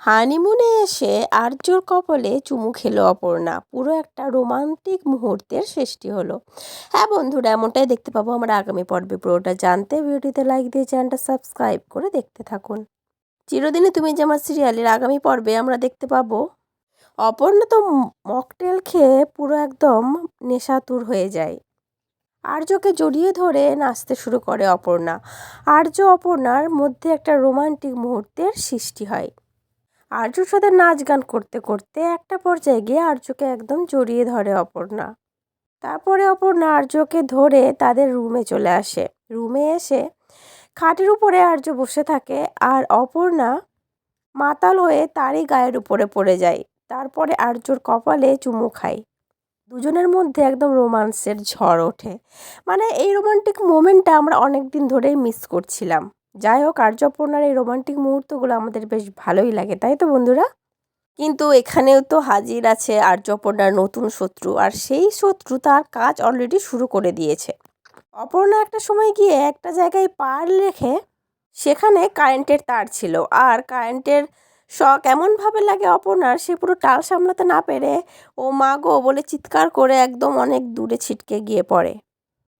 হানিমুনে এসে আর্যর কপালে চুমু খেলো অপর্ণা। পুরো একটা রোমান্টিক মুহূর্তের সৃষ্টি হলো। হ্যাঁ বন্ধুরা, এমনটাই দেখতে পাবো আমরা আগামী পর্বে। পুরোটা জানতে ভিডিওটিতে লাইক দিয়ে চ্যানেলটা সাবস্ক্রাইব করে দেখতে থাকুন। চিরদিনে তুমি যে আমার সিরিয়ালের আগামী পর্বে আমরা দেখতে পাবো, অপর্ণা তো মকটেল খেয়ে পুরো একদম নেশাতুর হয়ে যায়। আর্যকে জড়িয়ে ধরে নাচতে শুরু করে অপর্ণা। আর্য অপর্ণার মধ্যে একটা রোমান্টিক মুহূর্তের সৃষ্টি হয়। আর্যর সাথে নাচ গান করতে করতে একটা পর্যায়ে গিয়ে আর্যকে একদম জড়িয়ে ধরে অপর্ণা। তারপরে অপর্ণা আর্যকে ধরে তাদের রুমে চলে আসে। রুমে এসে খাটের উপরে আর্য বসে থাকে আর অপর্ণা মাতাল হয়ে তারই গায়ের উপরে পড়ে যায়। তারপরে আর্যর কপালে চুমু খায়। দুজনের মধ্যে একদম রোমান্সের ঝড় ওঠে। মানে এই রোমান্টিক মোমেন্টটা আমরা অনেক দিন ধরেই মিস করছিলাম। যাই হোক, আর্যপর্ণার এই রোমান্টিক মুহূর্তগুলো আমাদের বেশ ভালোই লাগে, তাই তো বন্ধুরা? কিন্তু এখানেও তো হাজির আছে আর্যপর্ণার নতুন শত্রু, আর সেই শত্রু তার কাজ অলরেডি শুরু করে দিয়েছে। অপর্ণা একটা সময় গিয়ে একটা জায়গায় পার রেখে সেখানে কারেন্টের তার ছিল, আর কারেন্টের শখ এমনভাবে লাগে অপর্ণার, সে পুরো টাল সামলাতে না পেরে ও মা গো বলে চিৎকার করে একদম অনেক দূরে ছিটকে গিয়ে পড়ে।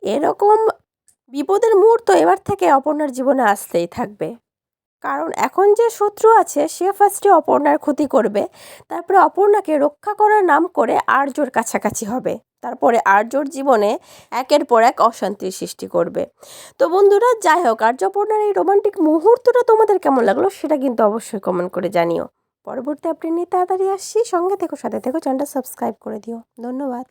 এরকম বিপদের মুহূর্ত এবার থেকে অপর্ণার জীবনে আসতেই থাকবে। কারণ এখন যে শত্রু আছে, সে ফার্স্টে অপর্ণার ক্ষতি করবে। তারপরে অপর্ণাকে রক্ষা করার নাম করে আর্যর কাছাকাছি হবে। তারপরে আর্যর জীবনে একের পর এক অশান্তির সৃষ্টি করবে। তো বন্ধুরা, যাই হোক আর্যপর্ণার এই রোমান্টিক মুহূর্তটা তোমাদের কেমন লাগল সেটা কিন্তু অবশ্যই কমেন্ট করে জানিও। পরবর্তী আপনি নিয়ে তাড়াতাড়ি আসছি। সঙ্গে থেকো, সাথে থেকো চ্যানেলটা সাবস্ক্রাইব করে দিও। ধন্যবাদ।